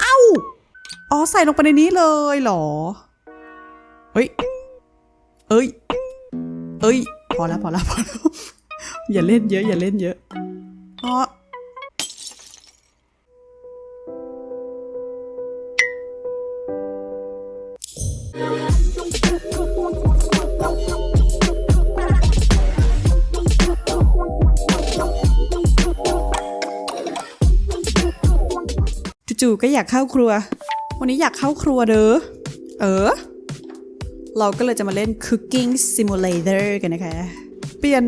เอ้า อ๋อ ใส่ลงไปในนี้เลยเหรอ เฮ้ย เอ้ย เอ้ย พอแล้วพอแล้วพอแล้ว อย่าเล่นเยอะ อย่าเล่นเยอะ อ๋อ จู่ๆก็อยากเข้าครัว วันนี้อยากเข้าครัวเด้อ เออ เราก็เลยจะมาเล่น Cooking Simulator กันนะคะ เปลี่ยน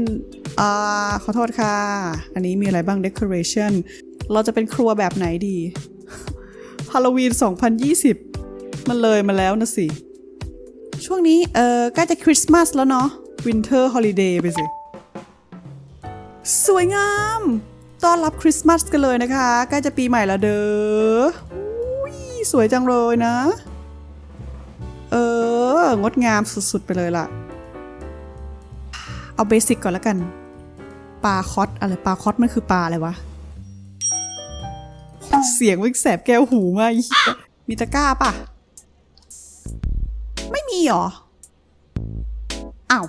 อ่า ขอโทษค่ะ อันนี้มีอะไรบ้าง Decoration เราจะเป็นครัวแบบไหนดีฮาโลวีน 2020 มันเลยมาแล้วนะสิ ช่วงนี้ เออใกล้จะคริสต์มาสแล้วเนาะ Winter Holiday ไปสิ สวยงาม ต้อนรับคริสต์มาสกันเลยนะคะใกล้จะปีใหม่ล้วเด้อสวยจังเลยนะ เออ งดงามสุดๆไปเลยล่ะ เอาเบสิกก่อนแล้วกันปลาคอสอะไรปลาคอสมันคือปลาอะไรวะ เสียงวิ่งแสบแก้วหูมากอีเหี้ยมีตะกร้าปะไม่มีหรออ้าว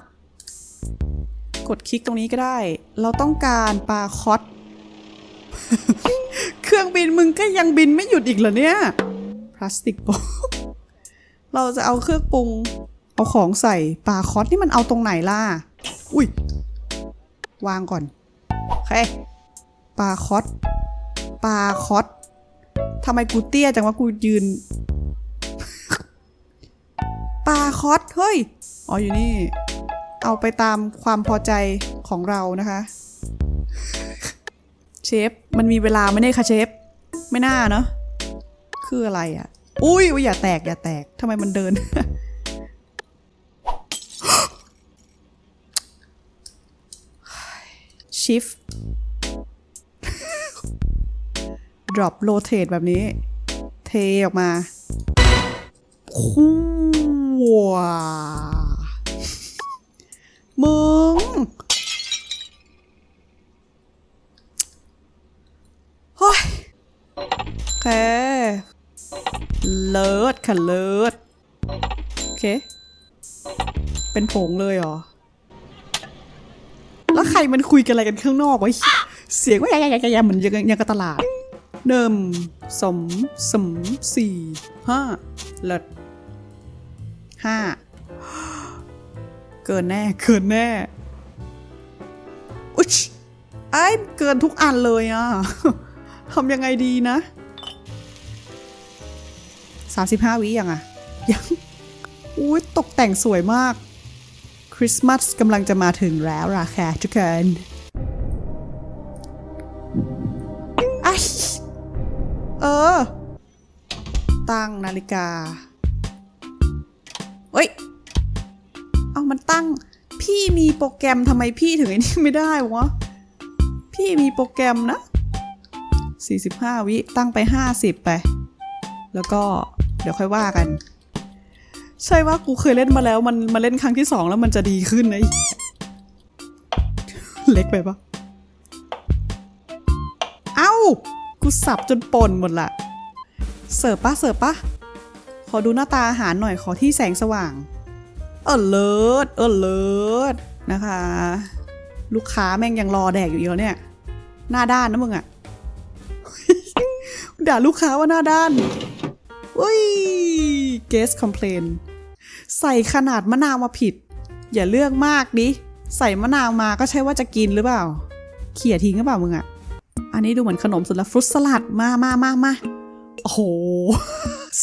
กดคลิกตรงนี้ก็ได้ เราต้องการปลาคอส เครื่องบินมึงก็ยังบินไม่หยุดอีกเหรอเนี่ย พลาสติกโปเราจะเอาเครื่องปรุง เอาของใส่ปลาคอสนี่มันเอาตรงไหนล่ะ อุ้ยวางก่อน โอเค ปลาคอสปลาคอสทำไมกูเตี้ยจังว่ากูยืน ปลาคอสเฮ้ย อ๋ออยู่นี่ เอาไปตามความพอใจของเรานะคะ เชฟ มันมีเวลาไม่ได้คะเชฟ ไม่น่าเนาะคืออะไรอะ่ะ อุ้ยอย่าแตกอย่าแตกทำไมมันเดิน shift drop rotate แบบนี้ เทออกมาคู่ว้ามึง เฮ้ยโอ เคเลิศค่ะเลิศโอเค เป็นผงเลยเหรอ แล้วใครมันคุยกันอะไรกันข้างนอกวะเสียงว่าแย่ๆๆๆเหมือนยังยังกับตลาดหนึ่งสมสมสี่ห้าเลิศห้าเกินแน่เกินแน่อุ๊ยไอ้เกินทุกอันเลยอะทำยังไงดีนะ 35 วิยังอะยังอุ้ยตกแต่งสวยมาก คริสต์มาสกำลังจะมาถึงแล้วราคาทุกคนอเออ ตั้งนาฬิกา เฮ้ย เอามันตั้ง พี่มีโปรแกรมทำไมพี่ถึงไอ้นี่ไม่ได้วะ พี่มีโปรแกรมนะ 45 วิ ตั้งไป 50 ไป แล้วก็ ดี๋ยวค่อยว่ากัน ใช่ว่ากูเคยเล่นมาแล้วมันมาเล่นครั้งที่สองแล้วมันจะดีขึ้นนะเล็กไปปะเอ้า กูสับจนป่นหมดละ เสิร์ฟปะเสิร์ฟปะ ขอดูหน้าตาอาหารหน่อยขอที่แสงสว่าง เออเลิศเออเลิศนะคะ ลูกค้าแม่งยังรอแดกอยู่อีกแล้วเนี่ย หน้าด้านนะมึงอะด่าลูกค้าว่าหน้าด้าน อุ้ย guest complain ใส่ขนาดมะนาวมาผิด อย่าเลือกมากดิ ใส่มะนาวมาก็ใช่ว่าจะกินหรือเปล่า เขี่ยทิ้งหรือเปล่ามึงอะอันนี้ดูเหมือนขนมสุดละฟรุตสลัดมามามามาโอ้โห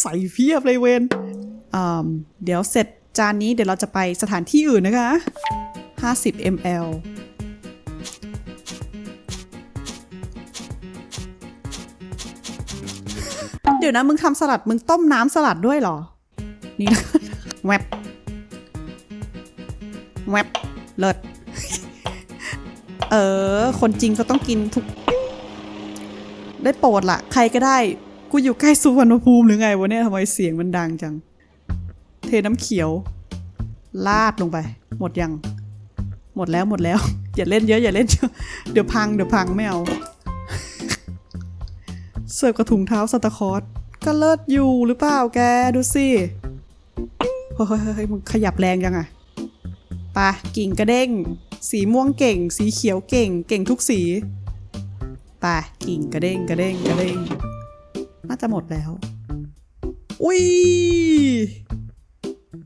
ใส่เพียบเลยเวนเดี๋ยวเสร็จจานนี้เดี๋ยวเราจะไปสถานที่อื่นนะคะ 50 ml ดี๋ยวนะ มึงทำสลัด มึงต้มน้ำสลัดด้วยเหรอ นี่นะแวบแวบเลิศเออ คนจริงก็ต้องกินทุก ได้โปรดละใครก็ได้ กูอยู่ใกล้สุวรรณภูมิหรือไงวะเนี่ยทำไมเสียงมันดังจัง เทน้ำเขียว ลาดลงไป หมดยัง หมดแล้วหมดแล้ว อย่าเล่นเยอะอย่าเล่นเยอะ เดี๋ยวพังเดี๋ยวพังไม่เอา เสิร์ฟกระถุงเท้าซันตาคอสก็เลิศอยู่หรือเปล่าแกดูสิเฮ้ยมึงขยับแรงยังอะไปะกิ่งกระเด้ง สีม่วงเก่ง สีเขียวเก่ง เก่งทุกสีไปะกิ่งกระเด้งกระเด้งกระเด้งน่าจะหมดแล้ว อุ้ย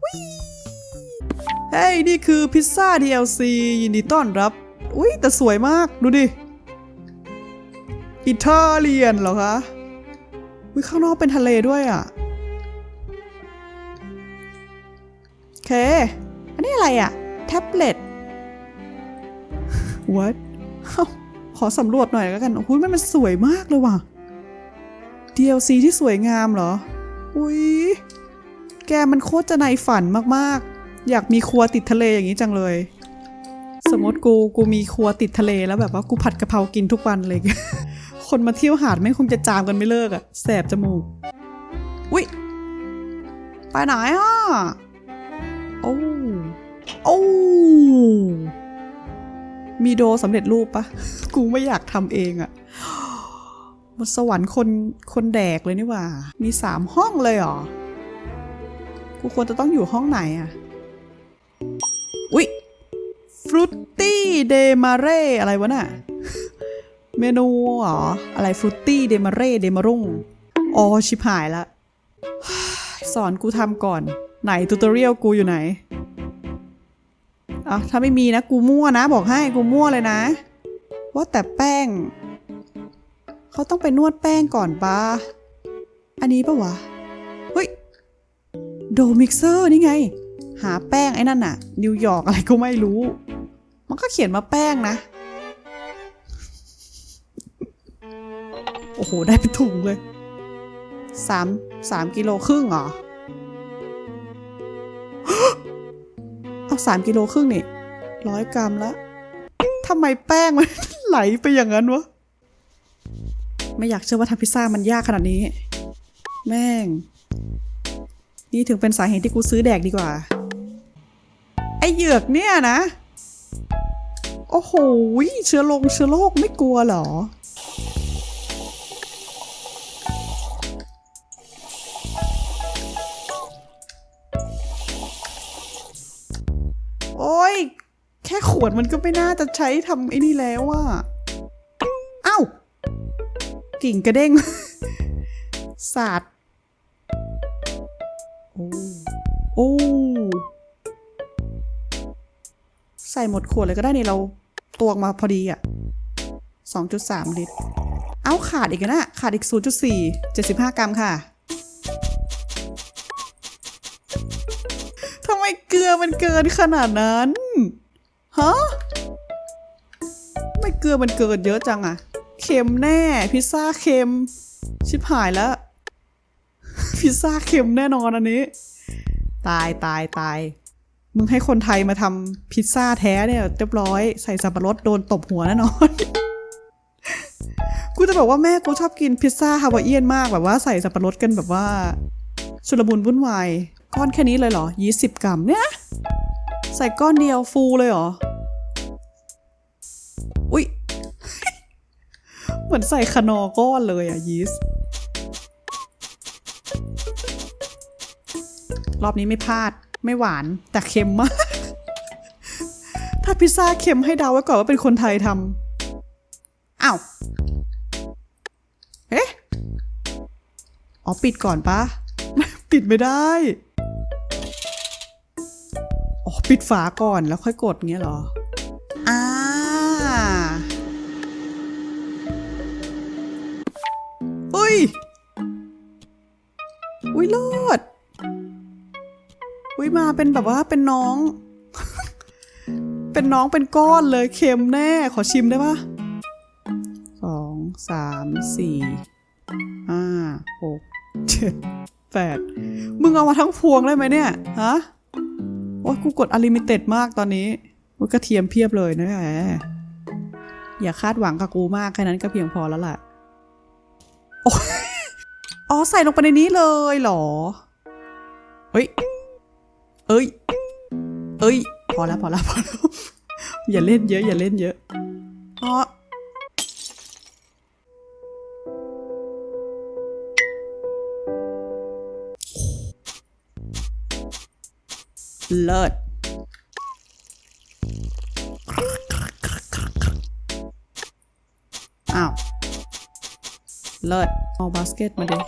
อุ้ยเฮ้ยนี่คือพิซซ่า DLC ยินดีต้อนรับ อุ้ยแต่สวยมากดูดิ อิตาเลียนเหรอคะวิข้างนอกเป็นทะเลด้วยอะโอเค อันนี้อะไรอะ แท็บเล็ต what ขอสำรวจหน่อยแล้วกันอุ้ยมันมันสวยมากเลยว่ะ DLC ที่สวยงามเหรอ อุ้ยแกมันโคตรจะในฝันมากๆ อยากมีครัวติดทะเลอย่างนี้จังเลย สมมติกูกูมีครัวติดทะเลแล้วแบบว่ากูผัดกะเพรากินทุกวันเลย คนมาเที่ยวหาดไม่คงจะจามกันไม่เลิกอะแสบจมูกอุ๊ยไปไหนอะโอ้โอ้มีโดสำเร็จรูปปะกูไม่อยากทำเองอะบนสวรรค์คนคนแดกเลยนี่ว่า มีสามห้องเลยเหรอ กูควรจะต้องอยู่ห้องไหนอะอุ๊ยฟรุตตี้เดมาเร่อะไรวะน่ะ เมนูเหรอ อะไรฟรุตตี้เดมาเร่เดมารุ่งอ๋อชิบหายละ สอนกูทำก่อน ไหนทูตอเรียลกูอยู่ไหนอะถ้าไม่มีนะ กูมั่วนะ บอกให้กูมั่วเลยนะ ว่าแต่แป้ง เขาต้องไปนวดแป้งก่อนปะอันนี้ปะวะ เฮ้ย โดมิกเซอร์นี่ไง หาแป้งไอ้นั่นน่ะ นิวยอร์กอะไรก็ไม่รู้ มันก็เขียนมาแป้งนะ โอ้โห ได้เป็นถุงเลยสามสามกิโลครึ่งเหรอเอาสามกิโลครึ่งนี่ร้อยกรัมละทำไมแป้งมันไหลไปอย่างนั้นวะ ไม่อยากเชื่อว่าทำพิซซ่ามันยากขนาดนี้ แม่ง นี่ถึงเป็นสาเหตุที่กูซื้อแดกดีกว่า ไอเหยือกเนี่ยนะ โอ้โห เชื้อลงเชื้อโรคไม่กลัวเหรอ แค่ขวดมันก็ไม่น่าจะใช้ทำไอ้นี่แล้วอะเอ้า กิ่งกระเด้งสาดโอ้โอ้ใส่หมดขวดเลยก็ได้นี่เราตวงมาพอดีอะ2.3 ลิตร เอาขาดอีกนะ ขาดอีก 0.4 75 กรัมค่ะทำไมเกลือมันเกินขนาดนั้น ฮะไม่เกลือมันเกินเยอะจังอะเค็มแน่ พิซซ่าเค็ม ชิบหายแล้ว พิซซ่าเค็มแน่นอนอันนี้ ตายตายตายมึงให้คนไทยมาทำพิซซ่าแท้เนี่ยเรียบร้อยใส่สับปะรดโดนตบหัวแน่นอน กูจะบอกว่าแม่กูชอบกินพิซซ่าฮาวายเอียนมากแบบว่าใส่สับปะรดกันแบบว่า ชุลมุนวุ่นวาย ก้อนแค่นี้เลยเหรอยี่สิบกรัมเนี่ย ใส่ก้อนเดียวฟูเลยเหรอ เหมือนใส่ขนอก้อนเลยอะยีสต์รอบนี้ไม่พลาดไม่หวานแต่เค็มมาก ถ้าพิซซ่าเค็มให้เดาไว้ก่อนว่าเป็นคนไทยทำอ้าวเอ๊ะอ๋อปิดก่อนปะปิดไม่ได้ อ๋อ ปิดฝาก่อนแล้วค่อยกดเงี้ยเหรอ ย อุ้ยเลิศอุ้ยมาเป็นแบบว่าเป็นน้อง เป็นน้องเป็นก้อนเลยเค็มแน่ ขอชิมได้ปะสองสามสี่ห้าหกเจ็ดแปดมึงเอามาทั้งพวงได้ไหมเนี่ย ฮะ โอ้ยกูกดอลิมิเต็ดมากตอนนี้มุกระเทียมเพียบเลยนะแหมอย่าคาดหวังกับกูมากแค่นั้นก็เพียงพอแล้วล่ะ อ๋อ ใส่ลงไปในนี้เลยเหรอ เฮ้ย เอ้ย เอ้ย พอแล้วพอแล้วพอแล้วอย่าเล่นเยอะ อย่าเล่นเยอะเลิศ เลิศเอาบาสเกตมาดิ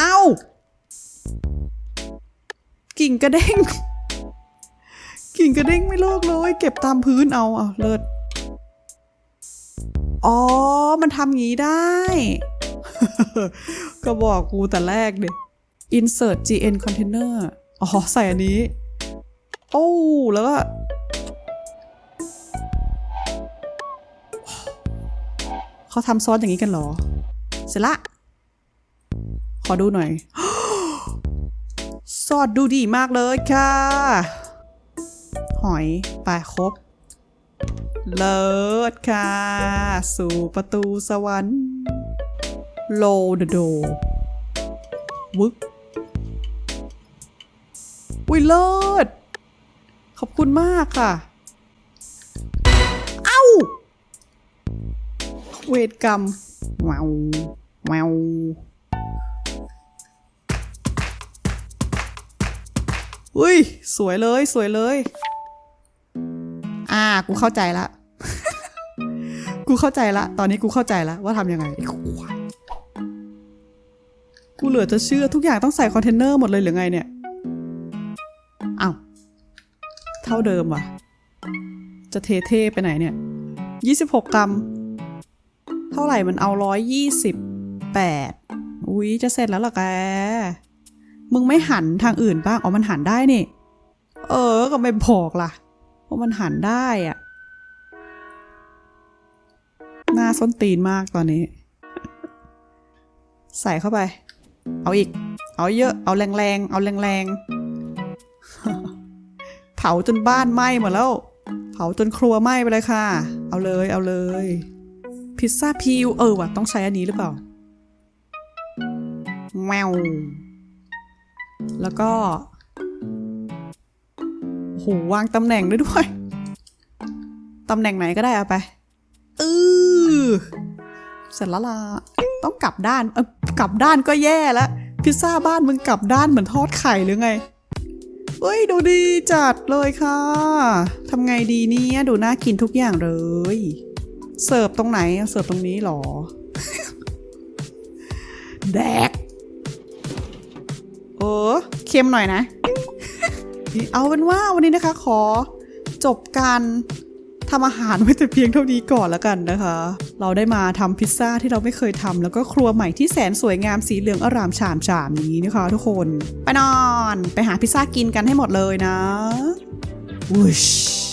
อ้าวกิ่งกระเด้ง กิ่งกระเด้งไม่เลิกเลย เก็บตามพื้นเอาเอาเลิศอ๋อ มันทำงี้ได้ ก็บอกกูแต่แรกดิ insert gn container อ๋อ ใส่อันนี้ โอ้ แล้วก็ เขาทำซอสอย่างนี้กันหรอ เสร็จละ ขอดูหน่อย ซอสดูดีมากเลยค่ะ หอยไปครบ เลิศค่ะ สู่ประตูสวรรค์โลเดโดวึกอุ้ยเลิศ ขอบคุณมากค่ะ เวทกรรมแววแววอุ้ย สวยเลยสวยเลย อ่า กูเข้าใจละ กูเข้าใจละ ตอนนี้กูเข้าใจละว่าทำยังไงไอ้ควายกูเหลือจะเชื่อทุกอย่างต้องใส่คอนเทนเนอร์หมดเลยหรือไงเนี่ยอ้าวเท่าเดิมว่ะ จะเทเทไปไหนเนี่ย 26 กรัม เท่าไหร่มันเอาร้อยยี่สิบแปดอุ๊ยจะเสร็จแล้วหรอแก มึงไม่หันทางอื่นบ้าง อ๋อ มันหันได้นี่ เออ ก็ไม่บอกล่ะว่ามันหันได้อะหน้าส้นตีนมากตอนนี้ ใส่เข้าไป เอาอีก เอาเยอะ เอาแรงๆ เอาแรงๆ เผาจนบ้านไหม้หมดแล้ว เผาจนครัวไหม้ไปเลยค่ะ เอาเลย เอาเลย พิซซ่าพิวเออว่ะต้องใช้อันนี้หรือเปล่าแมวแล้วก็โหวางตำแหน่งได้ด้วย ตำแหน่งไหนก็ได้เอาไปอือเสร็จแล้วล่ะต้องกลับด้านเออกลับด้านก็แย่แล้วพิซซ่าบ้านมึงกลับด้านเหมือนทอดไข่หรือไงเฮ้ยดูดีจัดเลยค่ะทำไงดีเนี่ยดูน่ากินทุกอย่างเลย เสิร์ฟตรงไหนเสิร์ฟตรงนี้หรอ แดกเออเค็มหน่อยนะ เอาเป็นว่าวันนี้นะคะ ขอจบการทำอาหารไว้แต่เพียงเท่านี้ก่อนแล้วกันนะคะ เราได้มาทำพิซซ่าที่เราไม่เคยทำแล้วก็ครัวใหม่ที่แสนสวยงามสีเหลืองอร่ามฉ่ำฉ่ำนี้นะคะ ทุกคน ไปนอน ไปหาพิซซ่ากินกันให้หมดเลยนะวุช